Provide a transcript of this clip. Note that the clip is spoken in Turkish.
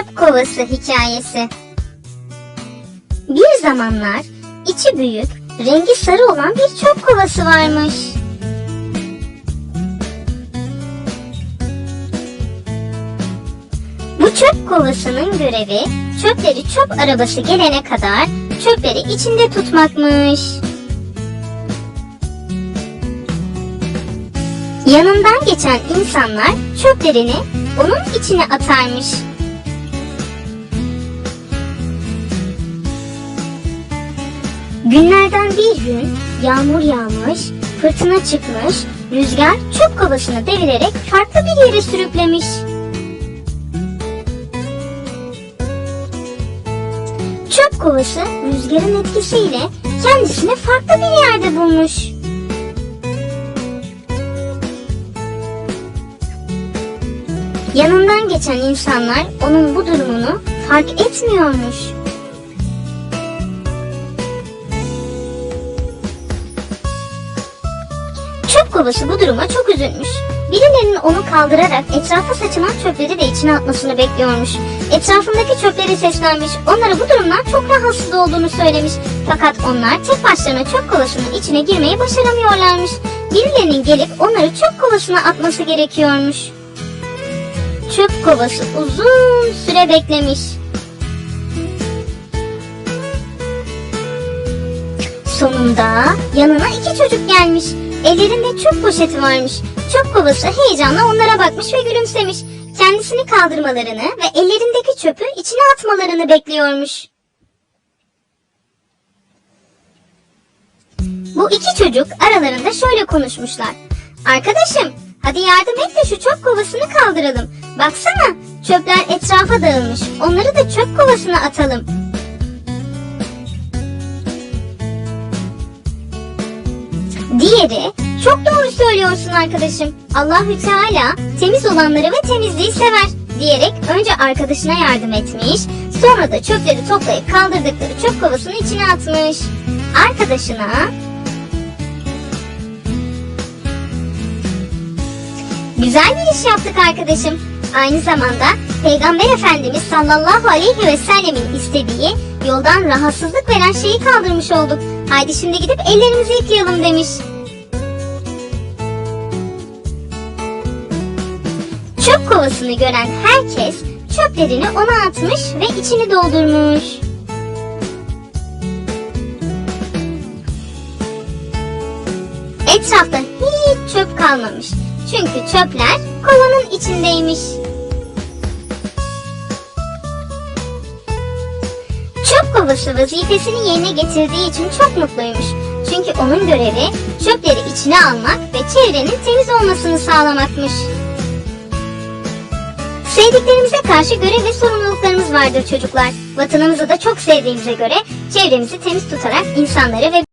Çöp kovası hikayesi. Bir zamanlar içi büyük, rengi sarı olan bir çöp kovası varmış. Bu çöp kovasının görevi çöpleri çöp arabası gelene kadar çöpleri içinde tutmakmış. Yanından geçen insanlar çöplerini onun içine atarmış. Bir gün yağmur yağmış, fırtına çıkmış, rüzgar çöp kovasını devirerek farklı bir yere sürüklemiş. Çöp kovası rüzgarın etkisiyle kendisini farklı bir yerde bulmuş. Yanından geçen insanlar onun bu durumunu fark etmiyormuş. Çöp kovası bu duruma çok üzülmüş. Birilerinin onu kaldırarak etrafa saçılan çöpleri de içine atmasını bekliyormuş. Etrafındaki çöpleri seslenmiş, onlara bu durumdan çok rahatsız olduğunu söylemiş. Fakat onlar tek başlarına çöp kovasının içine girmeyi başaramıyorlarmış. Birilerinin gelip onları çöp kovasına atması gerekiyormuş. Çöp kovası uzun süre beklemiş. Sonunda yanına iki çocuk gelmiş. Ellerinde çöp poşeti varmış. Çöp kovası heyecanla onlara bakmış ve gülümsemiş. Kendisini kaldırmalarını ve ellerindeki çöpü içine atmalarını bekliyormuş. Bu iki çocuk aralarında şöyle konuşmuşlar. Arkadaşım hadi yardım et de şu çöp kovasını kaldıralım. Baksana çöpler etrafa dağılmış. Onları da çöp kovasına atalım. Diğeri çok doğru söylüyorsun arkadaşım. Allahü Teala temiz olanları ve temizliği sever diyerek önce arkadaşına yardım etmiş, sonra da çöpleri toplayıp kaldırdıkları çöp kovasının içine atmış. Arkadaşına Güzel bir iş yaptık arkadaşım. Aynı zamanda Peygamber Efendimiz sallallahu aleyhi ve sellemin istediği yoldan rahatsızlık veren şeyi kaldırmış olduk. Haydi şimdi gidip ellerimizi yıkayalım demiş. Çöp kovasını gören herkes çöplerini ona atmış ve içini doldurmuş. Etrafta hiç çöp kalmamış. Çünkü çöpler kovanın içindeymiş. Çöp kovası vazifesini yerine getirdiği için çok mutluymuş. Çünkü onun görevi çöpleri içine almak ve çevrenin temiz olmasını sağlamakmış. Sevdiklerimize karşı görev ve sorumluluklarımız vardır çocuklar. Vatanımızı da çok sevdiğimize göre çevremizi temiz tutarak insanları ve